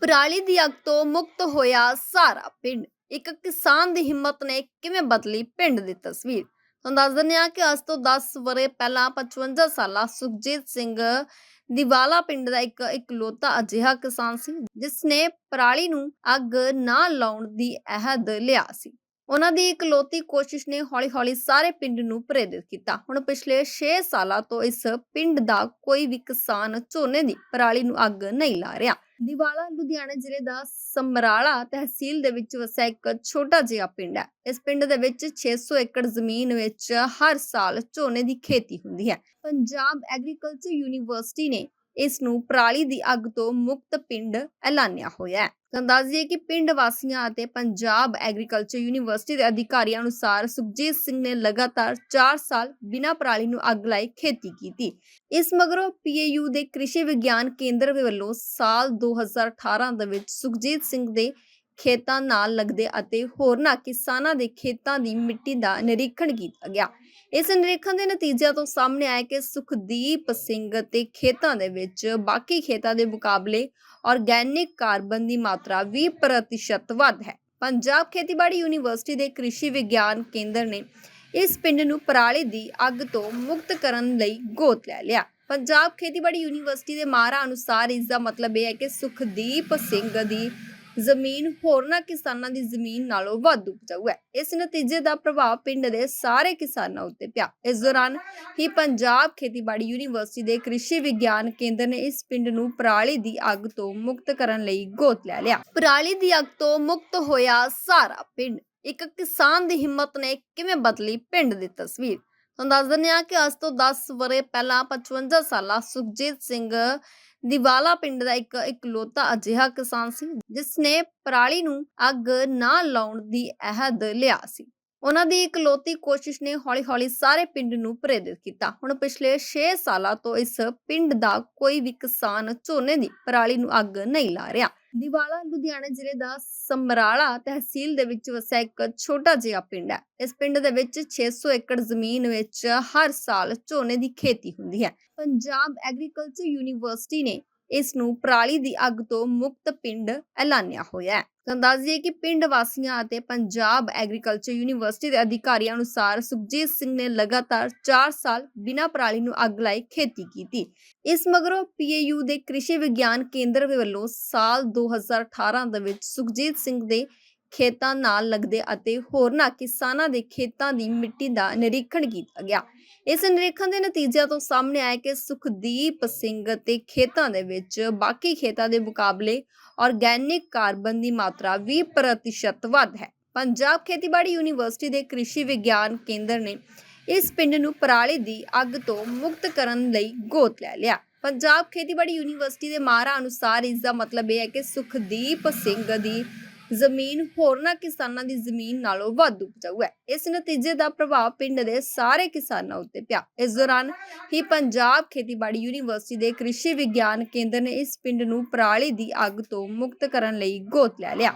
ਪਰਾਲੀ ਦੀ ਅੱਗ ਤੋਂ ਮੁਕਤ ਹੋਇਆ ਸਾਰਾ ਪਿੰਡ। ਇੱਕ ਕਿਸਾਨ ਦੀ ਹਿੰਮਤ ਨੇ ਕਿਵੇਂ ਬਦਲੀ ਪਿੰਡ ਦੀ ਤਸਵੀਰ? ਤੁਹਾਨੂੰ ਦੱਸ ਦਿੰਦੇ ਹਾਂ ਕਿ ਅੱਜ ਤੋਂ 10 ਵਰੇ ਪਹਿਲਾਂ 55 ਸਾਲਾ ਸੁਖਜੀਤ ਸਿੰਘ ਦੀਵਾਲਾ ਪਿੰਡ ਦਾ ਇੱਕ ਇਕਲੌਤਾ ਅਜਿਹਾ ਕਿਸਾਨ ਸੀ, ਜਿਸ ਨੇ ਪਰਾਲੀ ਨੂੰ ਅੱਗ ਨਾ ਲਾਉਣ ਦੀ ਅਹਿਦ ਲਿਆ ਸੀ। ਉਹਨਾਂ ਦੀ ਇਕਲੌਤੀ ਕੋਸ਼ਿਸ਼ ਨੇ ਹੌਲੀ-ਹੌਲੀ ਸਾਰੇ ਪਿੰਡ ਨੂੰ ਪ੍ਰੇਰਿਤ ਕੀਤਾ। ਹੁਣ ਪਿਛਲੇ 6 ਸਾਲਾਂ ਤੋਂ ਇਸ ਪਿੰਡ ਦਾ ਕੋਈ ਵੀ ਕਿਸਾਨ ਝੋਨੇ ਦੀ ਪਰਾਲੀ ਨੂੰ ਅੱਗ ਨਹੀਂ ਲਾ ਰਿਹਾ। ਦੀਵਾਲਾ, ਲੁਧਿਆਣਾ ਜ਼ਿਲ੍ਹੇ ਦਾ ਸਮਰਾਲਾ ਤਹਿਸੀਲ ਦੇ ਵਿੱਚ ਵਸਿਆ ਇੱਕ ਛੋਟਾ ਜਿਹਾ ਪਿੰਡ ਹੈ। ਇਸ ਪਿੰਡ ਦੇ ਵਿੱਚ 600 ਏਕੜ ਜ਼ਮੀਨ ਵਿੱਚ ਹਰ ਸਾਲ ਝੋਨੇ ਦੀ ਖੇਤੀ ਹੁੰਦੀ ਹੈ। ਪੰਜਾਬ ਐਗਰੀਕਲਚਰ ਯੂਨੀਵਰਸਿਟੀ ਨੇ ਇਸ ਨੂੰ ਪਰਾਲੀ ਦੀ ਅੱਗ ਤੋਂ ਮੁਕਤ ਪਿੰਡ ਐਲਾਨਿਆ ਹੋਇਆ ਹੈ। ਤੁਹਾਨੂੰ ਕਿ ਪਿੰਡ ਵਾਸੀਆਂ ਅਤੇ ਪੰਜਾਬ ਐਗਰੀਕਲਚਰ ਯੂਨੀਵਰਸਿਟੀ ਦੇ ਅਧਿਕਾਰੀਆਂ ਅਨੁਸਾਰ ਸੁਖਜੀਤ ਸਿੰਘ ਨੇ ਲਗਾਤਾਰ 4 ਸਾਲ ਬਿਨਾਂ ਪਰਾਲੀ ਨੂੰ ਅੱਗ ਲਾਏ ਖੇਤੀ ਕੀਤੀ। ਇਸ ਮਗਰੋਂ ਪੀਏਯੂ ਦੇ ਕ੍ਰਿਸ਼ੀ ਵਿਗਿਆਨ ਕੇਂਦਰ ਦੇ ਵੱਲੋਂ ਸਾਲ 2018 ਦੇ ਵਿੱਚ ਸੁਖਜੀਤ ਸਿੰਘ ਦੇ ਖੇਤਾਂ ਨਾਲ ਲੱਗਦੇ ਅਤੇ ਹੋਰਨਾਂ ਕਿਸਾਨਾਂ ਦੇ ਖੇਤਾਂ ਦੀ ਮਿੱਟੀ ਦਾ ਨਿਰੀਖਣ ਕੀਤਾ ਗਿਆ। ਇਸ ਨਿਰੀਖਣ ਦੇ ਨਤੀਜਿਆਂ ਤੋਂ ਸਾਹਮਣੇ ਆਇਆ ਕਿ ਸੁਖਦੀਪ ਸਿੰਘ ਤੇ ਖੇਤਾਂ ਦੇ ਵਿੱਚ ਬਾਕੀ ਖੇਤਾਂ ਦੇ ਮੁਕਾਬਲੇ ਆਰਗੈਨਿਕ ਕਾਰਬਨ ਦੀ ਮਾਤਰਾ 20% ਵੱਧ ਹੈ। ਪੰਜਾਬ ਖੇਤੀਬਾੜੀ ਯੂਨੀਵਰਸਿਟੀ ਦੇ ਕ੍ਰਿਸ਼ੀ ਵਿਗਿਆਨ ਕੇਂਦਰ ਨੇ ਇਸ ਪਿੰਡ ਨੂੰ ਪਰਾਲੀ ਦੀ ਅੱਗ ਤੋਂ ਮੁਕਤ ਕਰਨ ਲਈ ਗੋਤ ਲੈ ਲਿਆ। ਪੰਜਾਬ ਖੇਤੀਬਾੜੀ ਯੂਨੀਵਰਸਿਟੀ ਦੇ ਮਾਹਰਾਂ ਅਨੁਸਾਰ ਇਸ ਦਾ ਮਤਲਬ ਇਹ ਹੈ ਕਿ ਸੁਖਦੀਪ ਸਿੰਘ ਦੀ ਜ਼ਮੀਨ ਹੋਰਨਾਂ ਕਿਸਾਨਾਂ ਦੀ ਜ਼ਮੀਨ ਨਾਲੋਂ ਵੱਧ ਉਪਜਾਊ ਹੈ। ਇਸ ਨਤੀਜੇ ਦਾ ਪ੍ਰਭਾਵ ਪਿੰਡ ਦੇ ਸਾਰੇ ਕਿਸਾਨਾਂ ਉੱਤੇ ਪਿਆ। ਇਸ ਦੌਰਾਨ ਹੀ ਪੰਜਾਬ ਖੇਤੀਬਾੜੀ ਯੂਨੀਵਰਸਿਟੀ ਦੇ ਕ੍ਰਿਸ਼ੀ ਵਿਗਿਆਨ ਕੇਂਦਰ ਨੇ ਇਸ ਪਿੰਡ ਨੂੰ ਪਰਾਲੀ ਦੀ ਅੱਗ ਤੋਂ ਮੁਕਤ ਕਰਨ ਲਈ ਗੋਤ ਲੈ ਲਿਆ। ਪਰਾਲੀ ਦੀ ਅੱਗ ਤੋਂ ਮੁਕਤ ਹੋਇਆ ਸਾਰਾ ਪਿੰਡ। ਇੱਕ ਕਿਸਾਨ ਦੀ ਹਿੰਮਤ ਨੇ ਕਿਵੇਂ ਬਦਲੀ ਪਿੰਡ ਦੀ ਤਸਵੀਰ? ਤੁਹਾਨੂੰ ਦੱਸ ਦਿੰਦੇ ਹਾਂ ਕਿ ਅੱਜ ਤੋਂ 10 ਵਰੇ ਪਹਿਲਾਂ 55 ਸਾਲਾ ਸੁਖਜੀਤ ਸਿੰਘ ਦੀਵਾਲਾ ਪਿੰਡ ਦਾ ਇੱਕ ਇਕਲੌਤਾ ਅਜਿਹਾ ਕਿਸਾਨ ਸੀ ਜਿਸ ਨੇ ਪਰਾਲੀ ਨੂੰ ਅੱਗ ਨਾ ਲਾਉਣ ਦੀ ਅਹਿਦ ਲਿਆ ਸੀ। ਉਹਨਾਂ ਦੀ ਇਕਲੌਤੀ ਕੋਸ਼ਿਸ਼ ਨੇ ਹੌਲੀ-ਹੌਲੀ ਸਾਰੇ ਪਿੰਡ ਨੂੰ ਪ੍ਰੇਰਿਤ ਕੀਤਾ। ਹੁਣ ਪਿਛਲੇ 6 ਸਾਲਾਂ ਤੋਂ ਇਸ ਪਿੰਡ ਦਾ ਕੋਈ ਵੀ ਕਿਸਾਨ ਝੋਨੇ ਦੀ ਪਰਾਲੀ ਨੂੰ ਅੱਗ ਨਹੀਂ ਲਾ ਰਿਹਾ। ਦੀਵਾਲਾ, ਲੁਧਿਆਣਾ ਜ਼ਿਲ੍ਹੇ ਦਾ ਸਮਰਾਲਾ ਤਹਿਸੀਲ ਦੇ ਵਿੱਚ ਵਸਿਆ ਇੱਕ ਛੋਟਾ ਜਿਹਾ ਪਿੰਡ ਹੈ। ਇਸ ਪਿੰਡ ਦੇ ਵਿੱਚ 600 ਏਕੜ ਜ਼ਮੀਨ ਵਿੱਚ ਹਰ ਸਾਲ ਝੋਨੇ ਦੀ ਖੇਤੀ ਹੁੰਦੀ ਹੈ। ਪੰਜਾਬ ਐਗਰੀਕਲਚਰ ਯੂਨੀਵਰਸਿਟੀ ਨੇ ਇਸ ਨੂੰ ਪਰਾਲੀ ਦੀ ਅੱਗ ਤੋਂ ਮੁਕਤ ਪਿੰਡ ਐਲਾਨਿਆ ਹੋਇਆ ਹੈ। ਤੁਹਾਨੂੰ ਕਿ ਪਿੰਡ ਵਾਸੀਆਂ ਅਤੇ ਪੰਜਾਬ ਐਗਰੀਕਲਚਰ ਯੂਨੀਵਰਸਿਟੀ ਦੇ ਅਧਿਕਾਰੀਆਂ ਅਨੁਸਾਰ ਸੁਖਜੀਤ ਸਿੰਘ ਨੇ ਲਗਾਤਾਰ 4 ਸਾਲ ਬਿਨਾਂ ਪਰਾਲੀ ਨੂੰ ਅੱਗ ਲਾਈ ਖੇਤੀ ਕੀਤੀ। ਇਸ ਮਗਰੋਂ ਪੀਏਯੂ ਦੇ ਕ੍ਰਿਸ਼ੀ ਵਿਗਿਆਨ ਕੇਂਦਰ ਦੇ ਵੱਲੋਂ ਸਾਲ 2018 ਦੇ ਵਿੱਚ ਸੁਖਜੀਤ ਸਿੰਘ ਦੇ ਖੇਤਾਂ ਨਾਲ ਲੱਗਦੇ ਅਤੇ ਹੋਰਨਾਂ ਕਿਸਾਨਾਂ ਦੇ ਖੇਤਾਂ ਦੀ ਮਿੱਟੀ ਦਾ ਨਿਰੀਖਣ ਕੀਤਾ ਗਿਆ। ਇਸ ਨਿਰੀਖਣ ਦੇ ਨਤੀਜਿਆਂ ਤੋਂ ਸਾਹਮਣੇ ਆਇਆ ਕਿ ਸੁਖਦੀਪ ਸਿੰਘ ਤੇ ਖੇਤਾਂ ਦੇ ਵਿੱਚ ਬਾਕੀ ਖੇਤਾਂ ਦੇ ਮੁਕਾਬਲੇ ਆਰਗੈਨਿਕ ਕਾਰਬਨ ਦੀ ਮਾਤਰਾ 20% ਵੱਧ ਹੈ। ਪੰਜਾਬ ਖੇਤੀਬਾੜੀ ਯੂਨੀਵਰਸਿਟੀ ਦੇ ਕ੍ਰਿਸ਼ੀ ਵਿਗਿਆਨ ਕੇਂਦਰ ਨੇ ਇਸ ਪਿੰਡ ਨੂੰ ਪਰਾਲੀ ਦੀ ਅੱਗ ਤੋਂ ਮੁਕਤ ਕਰਨ ਲਈ ਗੋਤ ਲੈ ਲਿਆ। ਪੰਜਾਬ ਖੇਤੀਬਾੜੀ ਯੂਨੀਵਰਸਿਟੀ ਦੇ ਮਾਹਰਾਂ ਅਨੁਸਾਰ ਇਸ ਦਾ ਮਤਲਬ ਇਹ ਹੈ ਕਿ ਸੁਖਦੀਪ ਸਿੰਘ ਦੀ ਜ਼ਮੀਨ ਹੋਰਨਾਂ ਕਿਸਾਨਾਂ ਦੀ ਜ਼ਮੀਨ ਨਾਲੋਂ ਵੱਧ ਉਪਜਾਊ ਹੈ। ਇਸ ਨਤੀਜੇ ਦਾ ਪ੍ਰਭਾਵ ਪਿੰਡ ਦੇ ਸਾਰੇ ਕਿਸਾਨਾਂ ਉੱਤੇ ਪਿਆ। ਇਸ ਦੌਰਾਨ ਹੀ ਪੰਜਾਬ ਖੇਤੀਬਾੜੀ ਯੂਨੀਵਰਸਿਟੀ ਦੇ ਕ੍ਰਿਸ਼ੀ ਵਿਗਿਆਨ ਕੇਂਦਰ ਨੇ ਇਸ ਪਿੰਡ ਨੂੰ ਪਰਾਲੀ ਦੀ ਅੱਗ ਤੋਂ ਮੁਕਤ ਕਰਨ ਲਈ ਗੋਤ ਲੈ ਲਿਆ।